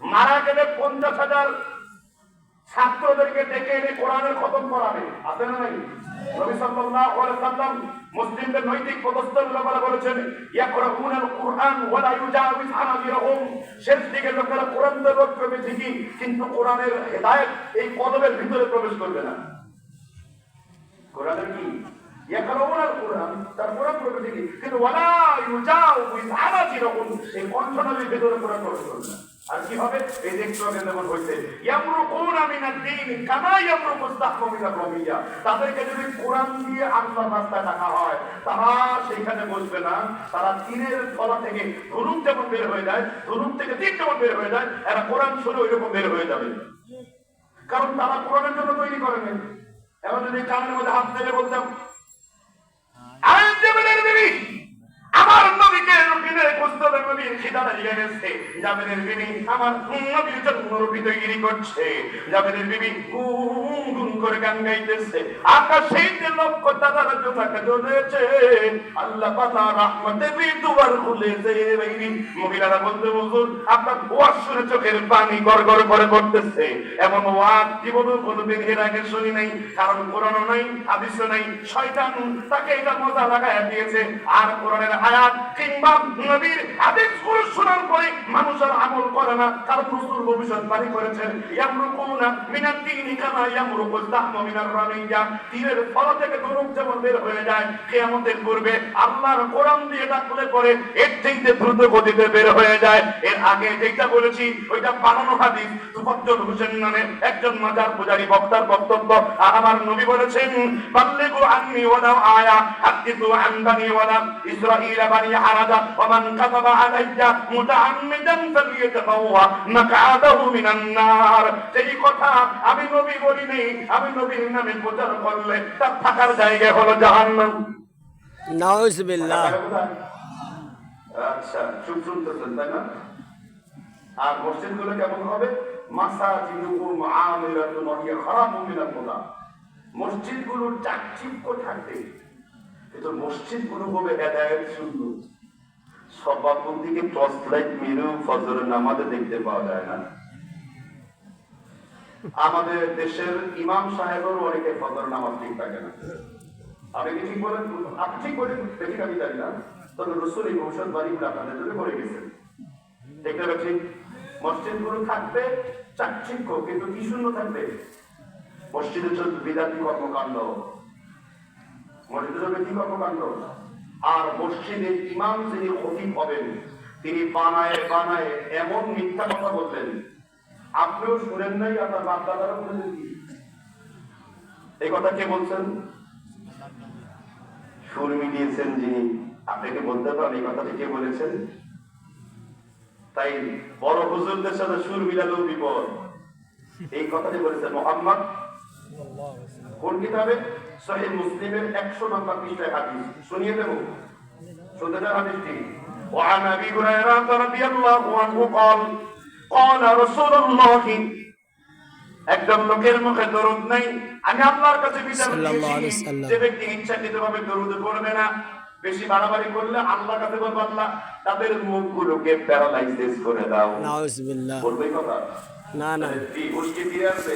মারা গেলে পঞ্চাশ হাজার ছাত্রদেরকে ডেকে এনে কোরআনের খতম করাবে। আছে না সাল্লাম মুসলিমদের নৈতিক বলেছেন শেষ দিকে কিন্তু এই ভিতরে প্রবেশ করবে না। কোরআনের কি? তাদেরকে যদি কোরআন দিয়ে রাস্তায় ডাকা হয়, তারা সেখানে বসবে না। তারা তীরের তলা থেকে ধনুক যেমন বের হয়ে যায়, ধনুক থেকে তীর যেমন বের হয়ে যায়, এরা কোরআন শুনে ওই রকম বের হয়ে যাবে। কারণ তারা কোরআনের জন্য তৈরি করেন এবার যদি কানের মধ্যে হাত ফেলে বলতাম বিবি। আমার করে আপনার চোখের পানি গড় করে করতেছে এমন ওয়াজ জীবনে কোনোদিন এর আগে শুনি নাই, কারণ কোরআনও নাই, হাদিসও নাই। শয়তান তাকে এটা মজা লাগায় দিয়েছে। আর কোরআনের আয়াত কিংবা নবীর শোনার পরে আমল করে না রসুল ভবিষ্যৎবাণী করেছেন। মিনাত কামা মিনার রামিয়া। ফল থেকে যেমন বের হয়ে যায়, কিয়ামতের পূর্বে আল্লাহর কোরআন দিয়ে এর দ্রুত গতিতে বের হয়ে যায়। এর আগে যেটা বলেছি, ওইটা বানানো হাদিস। হোসেন নামে একজন মাজার পূজারী বক্তার বক্তব্য। আর আমার নবী বলেছেন, বাল্লিগু আন্নি ওয়ালাউ আয়া হাদিসু আন বানি ওয়ালা ইসরাঈল বানি হারাজা মান কাযাবা আলাইয়া মুতাআম্মিদান ফালিয়াতাবাওয়া মাকআদাহু মিনান নার। সেই কথা আমি নবী বলিনি আমি নবীর নামে প্রচার করলে তার থাকার জায়গা হলো জাহান্নাম। নাউজবিল্লাহ আচ্ছা চুপ শুনতেছেন তাই না? আর মসজিদগুলো কেমন হবে? মাসাজিদুকুম আমিরাতুন ওয়া হিয়া খারাপুম মিনাল মুদা। মসজিদগুলো চাকচিক্য থাকবে। কিন্তু মসজিদগুলো হবে সভাপতিকে টর্চ লাইট মেরেও নামাজে দেখতে পাওয়া যায় না। আমাদের দেশের ইমাম অনেকে ফজর নামাজ ঠিক থাকে না। কি ঠিক বলেন? আপনি ঠিক দেখি আমি জানি না। তবে রসুল এই আপনাদের জন্য করে ঠিক মসজিদগুলো থাকবে চাকচিক্য, কিন্তু কি শূন্য থাকবে? মসজিদের জন্য বিদাতি কর্মকাণ্ড। মসজিদের জন্য কি কর্মকাণ্ড আর মসজিদের ইমাম যিনি খতিব হবেন, তিনি বানায় বানায় এমন মিথ্যা কথা বললেন। আপনিও শুনেন নাই, আপনার বাপ দাদারা বলেছেন কি এই কথা কে বলছেন? সুর মিলিয়েছেন যিনি। আপনাকে বলতে পারেন, এই কথাটি কে বলেছেন? তাই বড় হুজুরদের সাথে সুর মিলালেও বিপদ। এই কথাটি বলেছেন মোহাম্মদ কোন কিতাবে সহিহ মুসলিমের একশো নম্বর পৃষ্ঠায় হাদিস শুনিয়ে দেব শুনতে চান হাদিসটি وعن ابي هريره رضي الله عنه قال قال رسول الله একজন লোকের মুখে দরুদ নাই আমি আল্লাহর কাছে বিচার সাল্লাল্লাহু আলাইহি দিয়েছি সাল্লাম। যে ব্যক্তি ইচ্ছাকৃতভাবে দরুদ পড়বে না বেশি বাড়াবাড়ি করলে আল্লাহর কাছে বলবো আল্লাহ তাদের মুখগুলোকে প্যারালাইসিস করে দাও নাউজবিল্লাহ বলবে এই কথা না না কি উস্কি ফিরে আসবে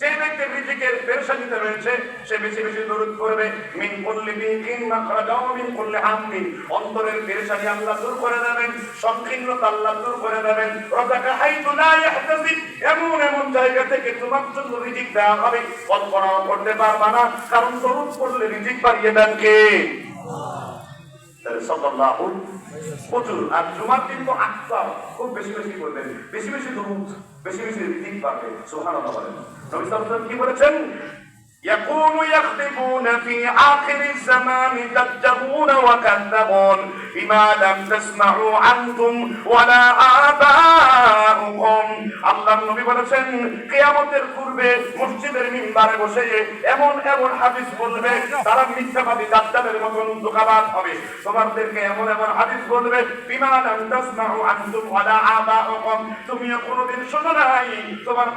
যে ব্যক্তি রিজিকের পেরেশানিতে রয়েছে, সে বেশি বেশি দরুদ করবে মিন করলে বিন মাখরাজাও মিন করলে হামিন অন্তরের পেরেশানি আল্লাহ দূর করে দেবেন, সংকীর্ণতা আল্লাহ দূর করে দেবেন। রাজাকা হাইতু লা ইয়াহতাসিব। এমন এমন জায়গা থেকে তোমার জন্য রিজিক দেওয়া হবে। কল্পনাও করতে পারবা না, কারণ দরুদ পড়লে রিজিক বাড়িয়ে দেন কে? তাহলে সাল্লাল্লাহু প্রচুর আর জুমার দিন তো আকসার খুব বেশি বেশি করবেন বেশি বেশি দরুদ বেশি বেশি রিজিক পাবে সুবহানাল্লাহ বলেন নবী সাল্লাল্লাহু আলাইহি ওয়াসাল্লাম কি বলেছেন يكون يخطبون في آخر الزمان كذبون وكذبون বিমা লাম তাসমাউ আনতুম ওয়ালা আবাউকুম আল্লাহর নবী বলেছেন, কিয়ামতের পূর্বে মসজিদের মিম্বারে বসে এমন এমন হাদিস বলবে, তারা মিথ্যাবাদী দাজ্জালের মতন দোকাবাদ হবে। তোমাদেরকে এমন এমন হাদিস বলবে, বিমা লাম তাসমাউ আনতুম ওয়ালা কোনোদিন নাই, তোমার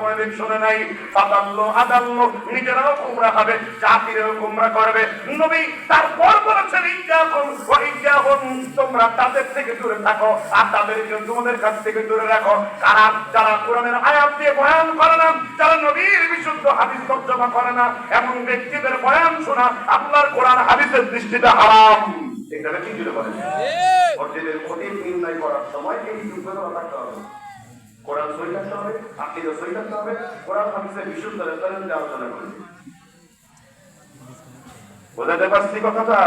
কোনোদিন নাই। ফাদাল্লো আদাল্লো, নিজেরাও কুমড়া হবে জাতিরেও কুমড়া করবে। নবী তারপর বলেছেন, ইজ্জাকুম তোমরা তাদের থেকে দূরে থাকো, আর তাদেরকে তোমাদের কাছ থেকে দূরে রাখো। কারণ যারা কোরআনের আয়াত দিয়ে বয়ান করে না যারা নবীর বিশুদ্ধ হাদিস তর্জমা করে না এমন ব্যক্তিদের বয়ান শোনা আল্লাহর কোরআন হাদিসের দৃষ্টিতে হারাম। এটা কি জুড়ে বলেন? মসজিদের ক্ষতি নির্ণয় করার সময় এই দুটো থাকতে হবে। কোরআন সই থাকতে হবে আকিদা সই থাকতে হবে কোরআন হাদিসের বিশুদ্ধ রেফারেন্স আলোচনা করি বোঝাতে পারছি কথাটা?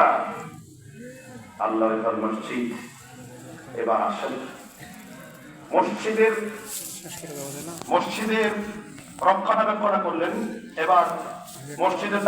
আল্লাহর মসজিদ এবার আসেন। মসজিদের মসজিদের রক্ষণাবেক্ষণ করলেন। এবার মসজিদের